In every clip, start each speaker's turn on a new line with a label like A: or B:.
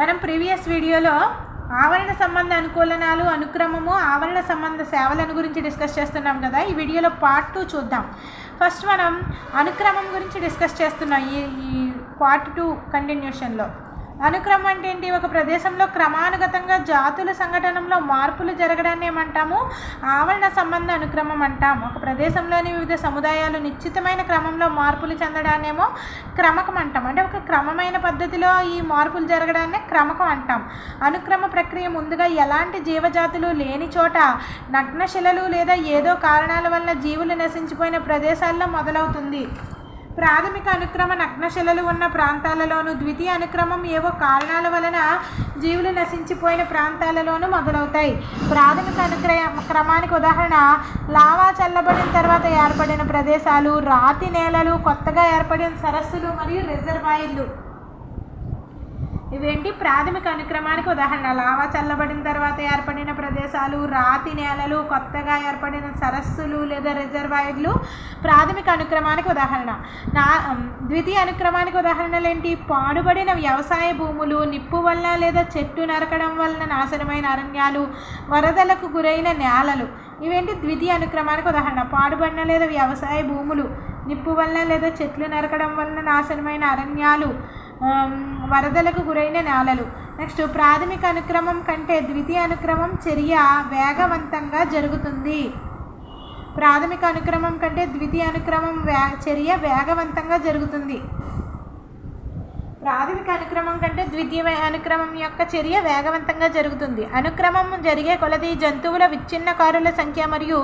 A: మనం ప్రీవియస్ వీడియోలో ఆవరణ సంబంధ అనుకూలనాలు అనుక్రమము ఆవరణ సంబంధ సేవలను గురించి డిస్కస్ చేస్తున్నాం కదా. ఈ వీడియోలో పార్ట్ టూ చూద్దాం. ఫస్ట్ మనం అనుక్రమం గురించి డిస్కస్ చేస్తున్నాం ఈ ఈ పార్ట్ టూ కంటిన్యూషన్లో అనుక్రమం అంటే ఏంటి? ఒక ప్రదేశంలో క్రమానుగతంగా జాతుల సంఘటనలో మార్పులు జరగడాన్ని ఏమంటాము? ఆవరణ సంబంధ అనుక్రమం అంటాం ఒక ప్రదేశంలోని వివిధ సముదాయాలు నిశ్చితమైన క్రమంలో మార్పులు చెందడాన్నేమో క్రమకం అంటాం అంటే ఒక క్రమమైన పద్ధతిలో ఈ మార్పులు జరగడాన్నే క్రమకం అంటాం అనుక్రమ ప్రక్రియ ముందుగా ఎలాంటి జీవజాతులు లేని చోట నగ్నశిలలు లేదా ఏదో కారణాల వల్ల జీవులు నశించిపోయిన ప్రదేశాల్లో మొదలవుతుంది. ప్రాథమిక అనుక్రమ నగ్నశిలలు ఉన్న ప్రాంతాలలోను ద్వితీయ అనుక్రమం ఏవో కారణాల వలన జీవులు నశించిపోయిన ప్రాంతాలలోనూ మొదలవుతాయి. ప్రాథమిక అనుక్రమ క్రమానికి ఉదాహరణ లావా చల్లబడిన తర్వాత ఏర్పడిన ప్రదేశాలు రాతి నేలలు కొత్తగా ఏర్పడిన సరస్సులు మరియు రిజర్వాయర్లు. ఇవేంటి? ప్రాథమిక అనుక్రమానికి ఉదాహరణ. లావా చల్లబడిన తర్వాత ఏర్పడిన ప్రదేశాలు రాతి నేలలు కొత్తగా ఏర్పడిన సరస్సులు లేదా రిజర్వాయర్లు. ప్రాథమిక అనుక్రమానికి ఉదాహరణ. నా ద్వితీయ అనుక్రమానికి ఉదాహరణలు ఏంటి? పాడుబడిన వ్యవసాయ భూములు నిప్పు వలన లేదా చెట్టు నరకడం వలన నాశనమైన అరణ్యాలు వరదలకు గురైన నేలలు. ఇవేంటి? ద్వితీయ అనుక్రమానికి ఉదాహరణ. పాడుబడిన లేదా వ్యవసాయ భూములు నిప్పు వలన లేదా చెట్లు నరకడం వలన నాశనమైన అరణ్యాలు. వరదలకు గురైన నేలలు. నెక్స్ట్ ప్రాథమిక అనుక్రమం కంటే ద్వితీయ అనుక్రమం చర్య వేగవంతంగా జరుగుతుంది. ప్రాథమిక అనుక్రమం కంటే ద్వితీయ అనుక్రమం వే చర్య వేగవంతంగా జరుగుతుంది. ప్రాథమిక అనుక్రమం కంటే ద్వితీయ అనుక్రమం యొక్క చర్య వేగవంతంగా జరుగుతుంది. అనుక్రమం జరిగే కొలది జంతువుల విచ్ఛిన్నకారుల సంఖ్య మరియు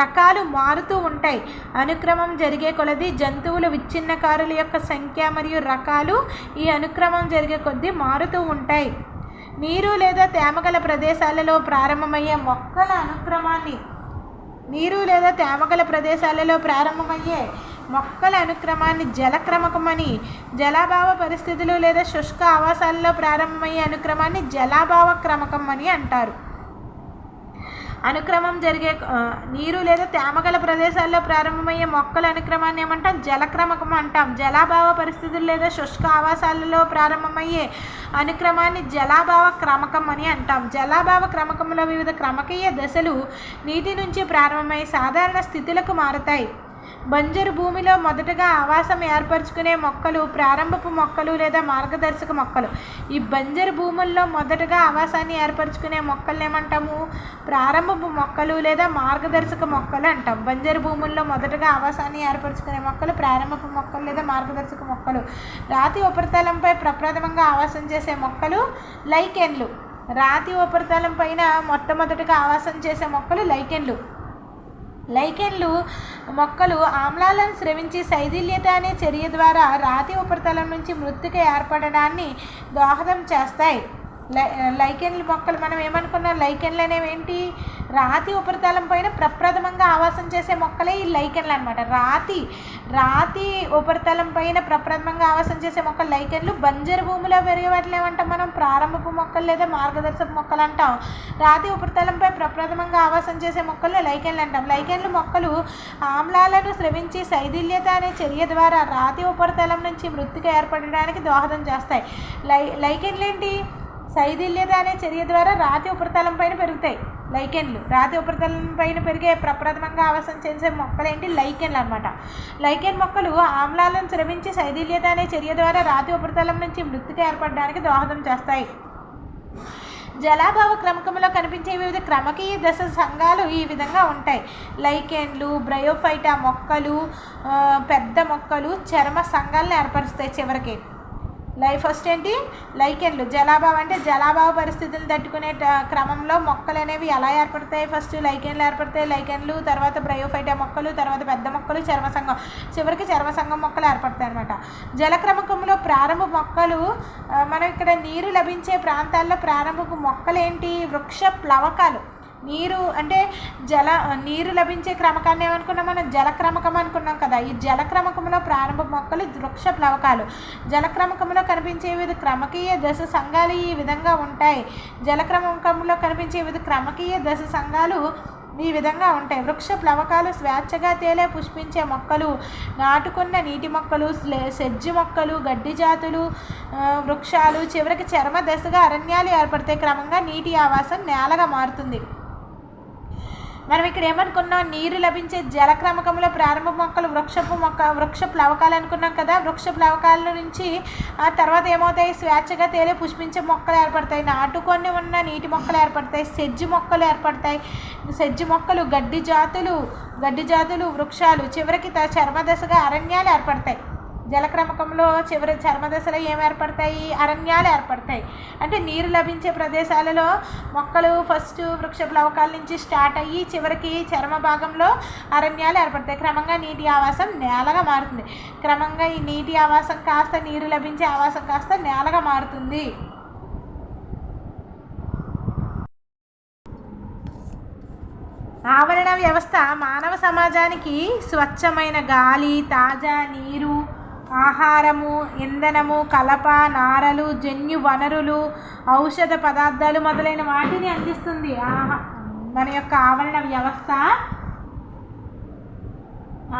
A: రకాలు మారుతూ ఉంటాయి. అనుక్రమం జరిగే కొలది జంతువుల విచ్ఛిన్నకారుల యొక్క సంఖ్య మరియు రకాలు ఈ అనుక్రమం జరిగే కొద్దీ మారుతూ ఉంటాయి. నీరు లేదా తేమగల ప్రదేశాలలో ప్రారంభమయ్యే మొక్కల అనుక్రమాన్ని నీరు లేదా తేమగల ప్రదేశాలలో ప్రారంభమయ్యే మొక్కల అనుక్రమాన్ని జలక్రమకమని జలాభావ పరిస్థితులు లేదా శుష్క ఆవాసాలలో ప్రారంభమయ్యే అనుక్రమాన్ని జలాభావ క్రమకం అని అంటారు. అనుక్రమం జరిగే నీరు లేదా తేమగల ప్రదేశాల్లో ప్రారంభమయ్యే మొక్కల అనుక్రమాన్ని ఏమంటాం? జలక్రమకం అంటాం. జలాభావ పరిస్థితులు లేదా శుష్క ఆవాసాలలో ప్రారంభమయ్యే అనుక్రమాన్ని జలాభావ క్రమకం అని అంటాం. జలాభావ క్రమకంలో వివిధ క్రమకీయ దశలు నీటి నుంచి ప్రారంభమై సాధారణ స్థితులకు మారతాయి. బంజరు భూమిలో మొదటగా ఆవాసం ఏర్పరచుకునే మొక్కలు ప్రారంభపు మొక్కలు లేదా మార్గదర్శక మొక్కలు. ఈ బంజరు భూముల్లో మొదటగా ఆవాసాన్ని ఏర్పరచుకునే మొక్కలు ఏమంటాము? ప్రారంభపు మొక్కలు లేదా మార్గదర్శక మొక్కలు అంటాం. బంజరు భూముల్లో మొదటగా ఆవాసాన్ని ఏర్పరచుకునే మొక్కలు ప్రారంభపు మొక్కలు లేదా మార్గదర్శక మొక్కలు. రాతి ఉపరితలంపై ప్రప్రథమంగా ఆవాసం చేసే మొక్కలు లైకెన్లు. రాతి ఉపరితలం పైన మొట్టమొదటిగా ఆవాసం చేసే మొక్కలు లైకెన్లు. లైకెన్లు మొక్కలు ఆమ్లాలను స్రవించి శైథిల్యత అనే చర్య ద్వారా రాతి ఉపరితలం నుంచి మృతిక ఏర్పడడాన్ని దోహదం చేస్తాయి. లై లైకెన్లు మొక్కలు మనం ఏమనుకున్నాం? లైకెన్లు అనేవి ఏంటి? రాతి ఉపరితలం పైన ప్రప్రథమంగా ఆవాసం చేసే మొక్కలే ఈ లైకెన్లు అనమాట రాతి రాతి ఉపరితలం పైన ప్రప్రథమంగా ఆవాసం చేసే మొక్కలు లైకెన్లు. బంజరు భూమిలో పెరిగే వాటిని ఏమంటాం మనం ప్రారంభపు మొక్కలు లేదా మార్గదర్శక మొక్కలు అంటాం. రాతి ఉపరితలంపై ప్రప్రథమంగా ఆవాసం చేసే మొక్కలు లైకెన్లు అంటాం. లైకెన్లు మొక్కలు ఆమ్లాలను స్రవించి శైథిల్యత అనే చర్య ద్వారా రాతి ఉపరితలం నుంచి మృతిక ఏర్పడడానికి దోహదం చేస్తాయి. లై లైకెన్లు ఏంటి శైథిల్యత అనే చర్య ద్వారా రాతి ఉపరితలం పైన పెరుగుతాయి. లైకెన్లు. రాతి ఉపరితలం పైన పెరిగే ప్రప్రథమంగా ఆవాసం చేసే మొక్కలేంటి? లైకెన్లు అనమాట లైకెన్ మొక్కలు ఆమ్లాలను స్రవించి శైథిల్యత అనే చర్య ద్వారా రాతి ఉపరితలం నుంచి మృతిగా ఏర్పడడానికి దోహదం చేస్తాయి. జలాభావ క్రమకంలో కనిపించే వివిధ క్రమకీయ దశ సంఘాలు ఈ విధంగా ఉంటాయి. లైకెన్లు బ్రయోఫైటా మొక్కలు పెద్ద మొక్కలు చర్మ సంఘాలను ఏర్పరుస్తాయి చివరికి. లైఫ్ ఫస్ట్ ఏంటి? లైకెన్లు జలాభావం అంటే జలాభావ పరిస్థితులను తట్టుకునే క్రమంలో మొక్కలు అనేవి ఎలా ఏర్పడతాయి? ఫస్ట్ లైకెన్లు ఏర్పడతాయి? లైకెన్లు తర్వాత బ్రయోఫైటా మొక్కలు తర్వాత పెద్ద మొక్కలు చర్మసంగం చివరికి చర్మసంగం మొక్కలు ఏర్పడతాయి అనమాట జలక్రమకంలో ప్రారంభ మొక్కలు మనం ఇక్కడ నీరు లభించే ప్రాంతాల్లో ప్రారంభపు మొక్కలు ఏంటి? వృక్ష ప్లవకాలు. నీరు అంటే జల నీరు లభించే క్రమకాన్ని ఏమనుకున్నాం మనం? జలక్రమకం అనుకున్నాం కదా. ఈ జలక్రమకంలో ప్రారంభ మొక్కలు వృక్ష ప్లవకాలు. జలక్రమకంలో కనిపించే వివిధ క్రమకీయ దశ సంఘాలు ఈ విధంగా ఉంటాయి. జలక్రమకంలో కనిపించే వివిధ క్రమకీయ దశ సంఘాలు ఈ విధంగా ఉంటాయి. వృక్ష ప్లవకాలు స్వేచ్ఛగా తేలే పుష్పించే మొక్కలు నాటుకున్న నీటి మొక్కలు సెజ్జి మొక్కలు గడ్డి జాతులు వృక్షాలు చివరికి చర్మ దశగా అరణ్యాలు ఏర్పడితే క్రమంగా నీటి ఆవాసం నేలగా మారుతుంది. మనం ఇక్కడ ఏమనుకున్నాం? నీరు లభించే జలక్రమకంలో ప్రారంభ మొక్కలు వృక్షపు మొక్క వృక్ష ప్లవకాలు అనుకున్నాం కదా. వృక్ష ప్లవకాల నుంచి ఆ తర్వాత ఏమవుతాయి? స్వేచ్ఛగా తేలే పుష్పించే మొక్కలు ఏర్పడతాయి. నాటుకొని ఉన్న నీటి మొక్కలు ఏర్పడతాయి. సెజ్జి మొక్కలు ఏర్పడతాయి. సెజ్జి మొక్కలు గడ్డి జాతులు గడ్డి జాతులు వృక్షాలు చివరికి త- చర్మదశగా అరణ్యాలు ఏర్పడతాయి. జలక్రమకంలో చివరి చర్మదశలో ఏం ఏర్పడతాయి? అరణ్యాలు ఏర్పడతాయి. అంటే నీరు లభించే ప్రదేశాలలో మొక్కలు ఫస్ట్ వృక్ష ప్లవకాల నుంచి స్టార్ట్ అయ్యి చివరికి చర్మ భాగంలో అరణ్యాలు ఏర్పడతాయి. క్రమంగా నీటి ఆవాసం నేలగా మారుతుంది. క్రమంగా ఈ నీటి ఆవాసం కాస్త నీరు లభించే ఆవాసం కాస్త నేలగా మారుతుంది. ఆవరణ వ్యవస్థ మానవ సమాజానికి స్వచ్ఛమైన గాలి తాజా నీరు ఆహారము ఇంధనము కలప నారలు జన్యు వనరులు ఔషధ పదార్థాలు మొదలైన వాటిని అందిస్తుంది. ఆహా మన యొక్క ఆవరణ వ్యవస్థ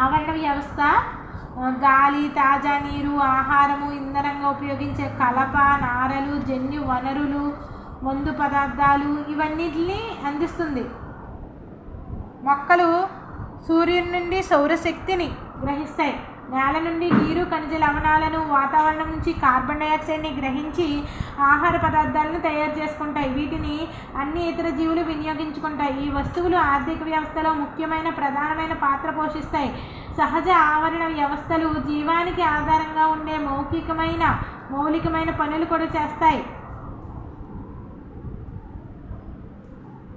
A: ఆవరణ వ్యవస్థ గాలి తాజా నీరు ఆహారము ఇంధనంగా ఉపయోగించే కలప నారలు జన్యు వనరులు మందు పదార్థాలు ఇవన్నిటిని అందిస్తుంది. మొక్కలు సూర్యుని నుండి సౌరశక్తిని గ్రహిస్తాయి. నేల నుండి నీరు ఖనిజ లవణాలను వాతావరణం నుంచి కార్బన్ డైఆక్సైడ్ని గ్రహించి ఆహార పదార్థాలను తయారు చేసుకుంటాయి. వీటిని అన్ని ఇతర జీవులు వినియోగించుకుంటాయి. ఈ వస్తువులు ఆర్థిక వ్యవస్థలో ముఖ్యమైన ప్రధానమైన పాత్ర పోషిస్తాయి. సహజ ఆవరణ వ్యవస్థలు జీవానికి ఆధారంగా ఉండే మౌఖికమైన మౌలికమైన పనులు కూడా చేస్తాయి.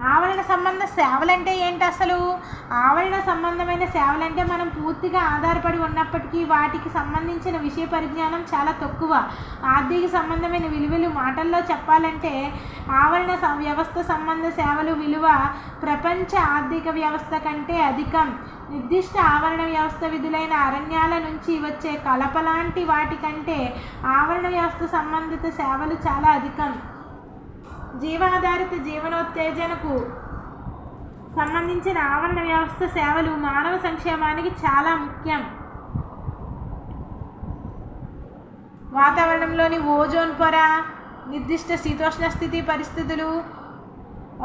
A: ఆవరణ సంబంధ సేవలంటే ఏంటి అసలు? ఆవరణ సంబంధమైన సేవలంటే మనం పూర్తిగా ఆధారపడి ఉన్నప్పటికీ వాటికి సంబంధించిన విషయ పరిజ్ఞానం చాలా తక్కువ. ఆర్థిక సంబంధమైన విలువలు మాటల్లో చెప్పాలంటే ఆవరణ సం- వ్యవస్థ సంబంధ సేవలు విలువ ప్రపంచ ఆర్థిక వ్యవస్థ కంటే అధికం. నిర్దిష్ట ఆవరణ వ్యవస్థ విధులైన అరణ్యాల నుంచి వచ్చే కలప లాంటి వాటికంటే ఆవరణ వ్యవస్థ సంబంధిత సేవలు చాలా అధికం. జీవాధారిత జీవనోత్తేజనకు సంబంధించిన ఆవరణ వ్యవస్థ సేవలు మానవ సంక్షేమానికి చాలా ముఖ్యం. వాతావరణంలోని ఓజోన్ పొర నిర్దిష్ట శీతోష్ణ స్థితి పరిస్థితులు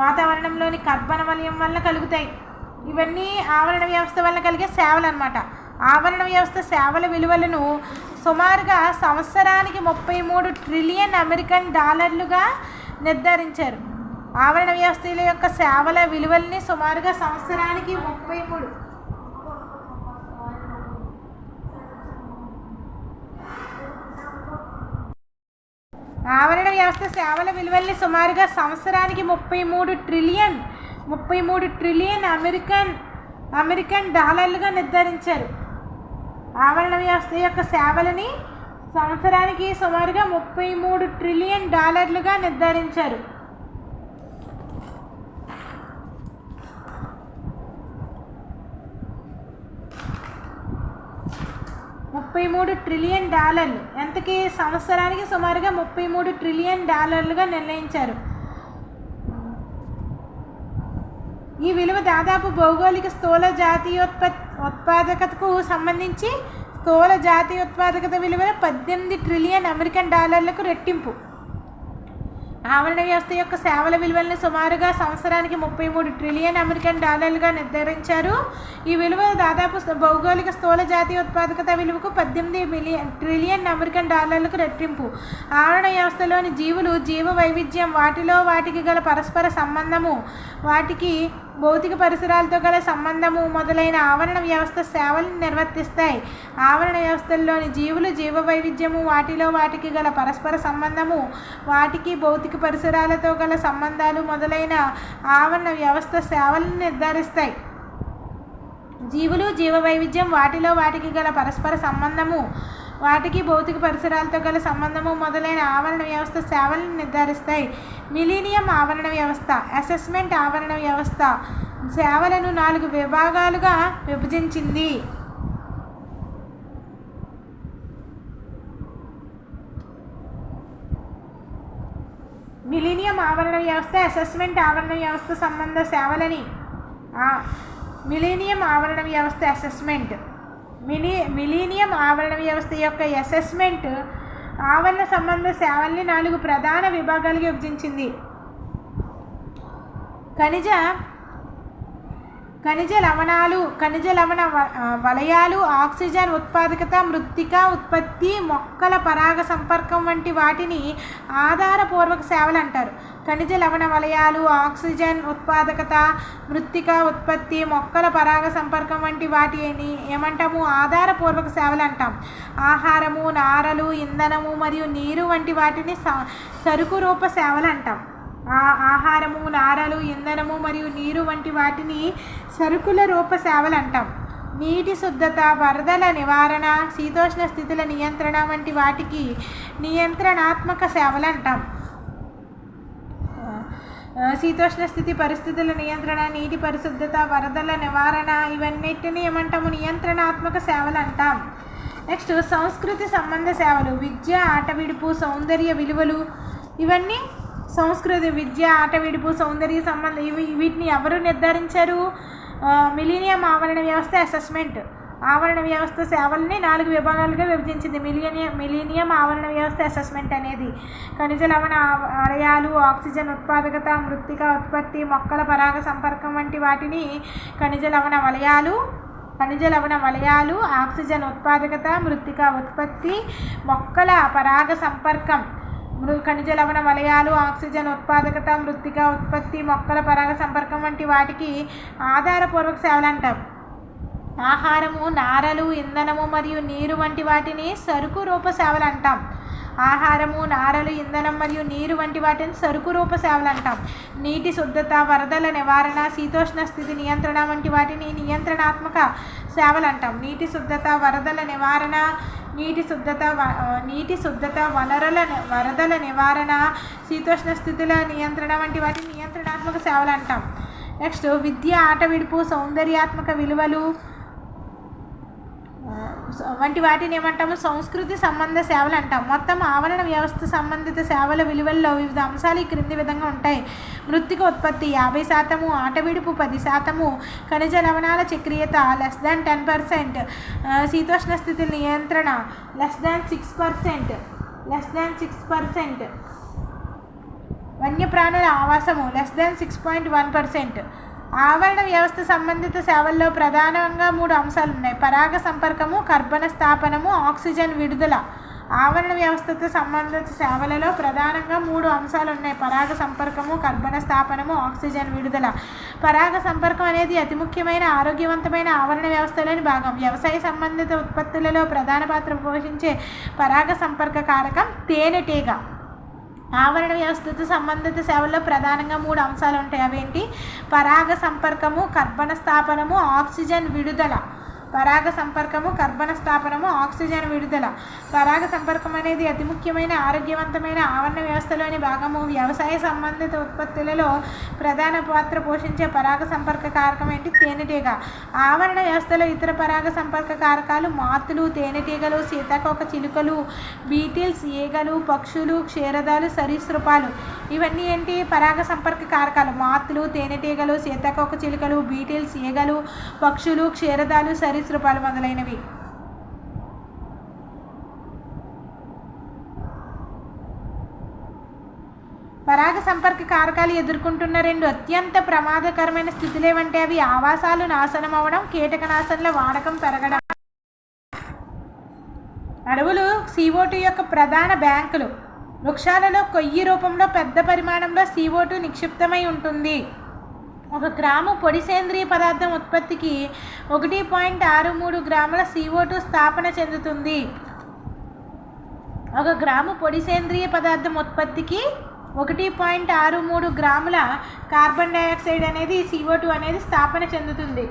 A: వాతావరణంలోని కర్బన వలయం వల్ల కలుగుతాయి. ఇవన్నీ ఆవరణ వ్యవస్థ వల్ల కలిగే సేవలు అనమాట ఆవరణ వ్యవస్థ సేవల విలువలను సుమారుగా సంవత్సరానికి ముప్పై మూడు ట్రిలియన్ అమెరికన్ డాలర్లుగా నిర్ధారించారు. ఆవరణ వ్యవస్థల యొక్క సేవల విలువల్ని సుమారుగా సంవత్సరానికి ముప్పై మూడు. ఆవరణ వ్యవస్థ సేవల విలువల్ని సుమారుగా సంవత్సరానికి ముప్పై మూడు ట్రిలియన్ ముప్పై మూడు ట్రిలియన్ అమెరికన్ అమెరికన్ డాలర్లుగా నిర్ధారించారు. ఆవరణ వ్యవస్థ యొక్క సేవలని సంవత్సరానికి సుమారుగా ముప్పై మూడు ట్రిలియన్ డాలర్లుగా నిర్ధారించారు. ముప్పై మూడు ట్రిలియన్ డాలర్లు. ఎంతకి సంవత్సరానికి సుమారుగా ముప్పై మూడు ట్రిలియన్ డాలర్లుగా నిర్ణయించారు. ఈ విలువ దాదాపు భౌగోళిక స్థూల జాతీయోత్పత్ ఉత్పాదకతకు సంబంధించి స్థూల జాతీయోత్పాదకత విలువ పద్దెనిమిది ట్రిలియన్ అమెరికన్ డాలర్లకు రెట్టింపు. ఆవరణ వ్యవస్థ యొక్క సేవల విలువలను సుమారుగా సంవత్సరానికి ముప్పై మూడు ట్రిలియన్ అమెరికన్ డాలర్లుగా నిర్ధారించారు. ఈ విలువ దాదాపు భౌగోళిక స్థూల జాతీయ ఉత్పాదకత విలువకు పద్దెనిమిది మిలియన్ ట్రిలియన్ అమెరికన్ డాలర్లకు రెట్టింపు. ఆవరణ వ్యవస్థలోని జీవులు జీవ వైవిధ్యం వాటిలో వాటికి గల పరస్పర సంబంధము వాటికి భౌతిక పరిసరాలతో గల సంబంధము మొదలైన ఆవరణ వ్యవస్థ సేవలను నిర్వర్తిస్తాయి. ఆవరణ వ్యవస్థల్లోని జీవులు జీవ వైవిధ్యము వాటిలో వాటికి గల పరస్పర సంబంధము వాటికి భౌతిక పరిసరాలతో గల సంబంధాలు మొదలైన ఆవరణ వ్యవస్థ సేవలను నిర్ధారిస్తాయి. జీవులు జీవ వైవిధ్యం వాటిలో వాటికి గల పరస్పర సంబంధము వాటికి భౌతిక పరిసరాలతో గల సంబంధము మొదలైన ఆవరణ వ్యవస్థ సేవలను నిర్ధారిస్తాయి. మిలీనియం ఆవరణ వ్యవస్థ అసెస్మెంట్ ఆవరణ వ్యవస్థ సేవలను నాలుగు విభాగాలుగా విభజించింది. మిలీనియం ఆవరణ వ్యవస్థ అసెస్మెంట్ ఆవరణ వ్యవస్థ సంబంధ సేవలని మిలీనియం ఆవరణ వ్యవస్థ అసెస్మెంట్ మిలి మిలీనియం ఆవరణ వ్యవస్థ యొక్క అసెస్మెంట్ ఆవరణ సంబంధ సేవల్ని నాలుగు ప్రధాన విభాగాలుగా విభజించింది. ఖనిజ ఖనిజ లవణాలు ఖనిజ లవణ వలయాలు ఆక్సిజన్ ఉత్పాదకత మృత్తిక ఉత్పత్తి మొక్కల పరాగ సంపర్కం వంటి వాటిని ఆధారపూర్వక సేవలు అంటారు. ఖనిజ లవణ వలయాలు ఆక్సిజన్ ఉత్పాదకత మృత్తిక ఉత్పత్తి మొక్కల పరాగ సంపర్కం వంటి వాటిని ఏమంటాము? ఆధారపూర్వక సేవలు అంటాం. ఆహారము నారలు ఇంధనము మరియు నీరు వంటి వాటిని స- సరుకు రూప సేవలు అంటాం. ఆహారము నారలు ఇంధనము మరియు నీరు వంటి వాటిని సరుకుల రూప సేవలు అంటాం. నీటి శుద్ధత వరదల నివారణ శీతోష్ణ స్థితుల నియంత్రణ వంటి వాటికి నియంత్రణాత్మక సేవలు అంటాం. శీతోష్ణ స్థితి పరిస్థితుల నియంత్రణ నీటి పరిశుద్ధత వరదల నివారణ ఇవన్నిటిని ఏమంటాము? నియంత్రణాత్మక సేవలు అంటాం. నెక్స్ట్ సంస్కృతి సంబంధ సేవలు విద్య ఆటవిడుపు సౌందర్య విలువలు ఇవన్నీ సంస్కృతి విద్య ఆట విడుపు సౌందర్య సంబంధం ఇవి వీటిని ఎవరు నిర్ధారించారు? మిలీనియం ఆవరణ వ్యవస్థ అసెస్మెంట్. ఆవరణ వ్యవస్థ సేవల్ని నాలుగు విభాగాలుగా విభజించింది. మిలియనియం మిలీనియం ఆవరణ వ్యవస్థ అసెస్మెంట్ అనేది. ఖనిజ లవణ ఆలయాలు ఆక్సిజన్ ఉత్పాదకత మృత్తిక ఉత్పత్తి మొక్కల పరాగ సంపర్కం వంటి వాటిని ఖనిజ లవణ వలయాలు ఖనిజ లవణ వలయాలు ఆక్సిజన్ ఉత్పాదకత మృత్తిక ఉత్పత్తి మొక్కల పరాగ సంపర్కం ఖనిజ లవణ వలయాలు ఆక్సిజన్ ఉత్పాదకత మృత్తిక ఉత్పత్తి మొక్కల పరాగ సంపర్కం వంటి వాటికి ఆధారపూర్వక సేవలు అంటాం ఆహారము నారలు ఇంధనము మరియు నీరు వంటి వాటిని సరుకు రూప సేవలు అంటాం. ఆహారము నారలు ఇంధనం మరియు నీరు వంటి వాటిని సరుకు రూప సేవలు అంటాం. నీటి శుద్ధత వరదల నివారణ శీతోష్ణ స్థితి నియంత్రణ వంటి వాటిని నియంత్రణాత్మక సేవలు అంటాం. నీటి శుద్ధత వరదల నివారణ నీటి శుద్ధత నీటి శుద్ధత వనరుల వరదల నివారణ శీతోష్ణ స్థితుల నియంత్రణ వంటి వాటిని నియంత్రణాత్మక సేవలు అంటాం. నెక్స్ట్ విద్య ఆట విడుపు సౌందర్యాత్మక విలువలు వంటి వాటిని ఏమంటాము? సంస్కృతి సంబంధ సేవలు అంటాం. మొత్తం ఆవరణ వ్యవస్థ సంబంధిత సేవల విలువల్లో వివిధ అంశాలు ఈ క్రింది విధంగా ఉంటాయి. మృత్తిక ఉత్పత్తి యాభై శాతము ఆట విడుపు పది శాతము ఖనిజ లవణాల చక్రీయత లెస్ దాన్ టెన్ పర్సెంట్ శీతోష్ణ స్థితి నియంత్రణ less than six percent less than six percent. వన్యప్రాణుల ఆవాసము less than six point one percent. ఆవరణ వ్యవస్థ సంబంధిత సేవల్లో ప్రధానంగా మూడు అంశాలు ఉన్నాయి పరాగ సంపర్కము కర్బన స్థాపనము ఆక్సిజన్ విడుదల. ఆవరణ వ్యవస్థతో సంబంధిత సేవలలో ప్రధానంగా మూడు అంశాలు ఉన్నాయి పరాగ సంపర్కము కర్బన స్థాపనము ఆక్సిజన్ విడుదల. పరాగ సంపర్కం అనేది అతి ముఖ్యమైన ఆరోగ్యవంతమైన ఆవరణ వ్యవస్థలోని భాగం. వ్యవసాయ సంబంధిత ఉత్పత్తులలో ప్రధాన పాత్ర పోషించే పరాగ సంపర్క కారకం తేనెటీగ. ఆవరణ వ్యవస్థతో సంబంధిత సేవల్లో ప్రధానంగా మూడు అంశాలు ఉంటాయి. అవేంటి? పరాగ సంపర్కము కర్బన స్థాపనము ఆక్సిజన్ విడుదల. పరాగ సంపర్కము కర్బన స్థాపనము ఆక్సిజన్ విడుదల. పరాగ సంపర్కం అనేది అతి ముఖ్యమైన ఆరోగ్యవంతమైన ఆవరణ వ్యవస్థలోని భాగము. వ్యవసాయ సంబంధిత ఉత్పత్తులలో ప్రధాన పాత్ర పోషించే పరాగ సంపర్క కారకం ఏంటి? తేనెటీగ. ఆవరణ వ్యవస్థలో ఇతర పరాగ సంపర్క కారకాలు మాతులు తేనెటీగలు సీతాకోక చిలుకలు బీటిల్స్ ఈగలు పక్షులు క్షీరదాలు సరీసృపాలు. ఇవన్నీ ఏంటి? పరాగ సంపర్క కారకాలు. మాతులు తేనెటీగలు సీతాకోక చిలుకలు బీటిల్స్ ఈగలు పక్షులు క్షీరదాలు సరీ సరీసృపాలు మొదలైనవి. పరాగ సంపర్క కారకాలు ఎదుర్కొంటున్న రెండు అత్యంత ప్రమాదకరమైన స్థితులేవంటే అవి ఆవాసాలు నాశనం అవ్వడం కీటకనాశనల వాడకం పెరగడం. అడవులు CO2 యొక్క ప్రధాన బ్యాంకులు. వృక్షాలలో కొయ్యి రూపంలో పెద్ద పరిమాణంలో CO2 నిక్షిప్తమై ఉంటుంది. ఒక గ్రాము పొడి సేంద్రియ పదార్థం ఉత్పత్తికి ఒకటి పాయింట్ ఆరు మూడు గ్రాముల CO2 స్థాపన చెందుతుంది. ఒక గ్రాము పొడి సేంద్రియ పదార్థం ఉత్పత్తికి ఒకటి పాయింట్ ఆరు మూడు గ్రాముల కార్బన్ డైఆక్సైడ్ అనేది CO2 అనేది స్థాపన చెందుతుంది.